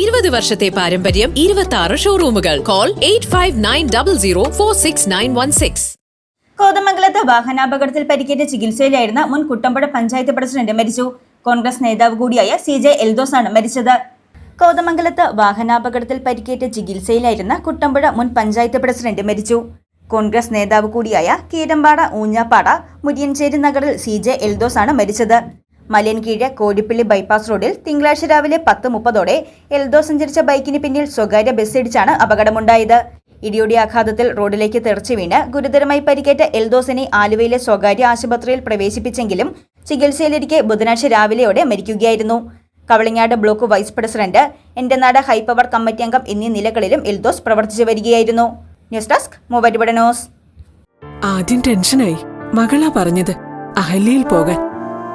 ഇരുപത് വർഷത്തെ പാരമ്പര്യം ഇരുപത്തി ആറ് ഷോറൂമുകൾ call eight five nine double zero four six nine one six കോതമംഗലത്ത് വാഹനാപകടത്തിൽ പരിക്കേറ്റ ചികിത്സയിലായിരുന്ന മുൻ കുട്ടമ്പുഴ പഞ്ചായത്ത് പ്രസിഡന്റ് മരിച്ചു. കോൺഗ്രസ് നേതാവ് കൂടിയായ സി ജെ എൽദോസ് ആണ് മരിച്ചത്. കോതമംഗലത്ത് വാഹനാപകടത്തിൽ പരിക്കേറ്റ ചികിത്സയിലായിരുന്ന കുട്ടമ്പുഴ മുൻ പഞ്ചായത്ത് പ്രസിഡന്റ് മരിച്ചു. കോൺഗ്രസ് നേതാവ് കൂടിയായ കീരമ്പാട ഊഞ്ഞാപ്പാട മുരിയഞ്ചേരി നഗറിൽ സി ജെ എൽദോസ് ആണ് മരിച്ചത്. മലയൻകീഴ് കോടിപ്പള്ളി ബൈപ്പാസ് റോഡിൽ തിങ്കളാഴ്ച രാവിലെ പത്ത് മുപ്പതോടെ എൽദോ സഞ്ചരിച്ച ബൈക്കിന് പിന്നിൽ സ്വകാര്യ ബസ്സിടിച്ചാണ് അപകടമുണ്ടായത്. ഇടിയുടെ ആഘാതത്തിൽ റോഡിലേക്ക് തെറിച്ചു വീണ് ഗുരുതരമായി പരിക്കേറ്റ എൽദോസിനെ ആലുവയിലെ സ്വകാര്യ ആശുപത്രിയിൽ പ്രവേശിപ്പിച്ചെങ്കിലും ചികിത്സയിലിരിക്കെ ബുധനാഴ്ച രാവിലെയോടെ മരിക്കുകയായിരുന്നു. കവളിങ്ങാട് ബ്ലോക്ക് വൈസ് പ്രസിഡന്റ് എന്റെ നാട് ഹൈപ്പവർ കമ്മിറ്റി അംഗം എന്നീ നിലകളിലും എൽദോസ് പ്രവർത്തിച്ചു വരികയായിരുന്നു. News desk news. ആദ്യം ടെൻഷനായി. മകളാ പറഞ്ഞത്. അഹല്യയിൽ പോകാൻ.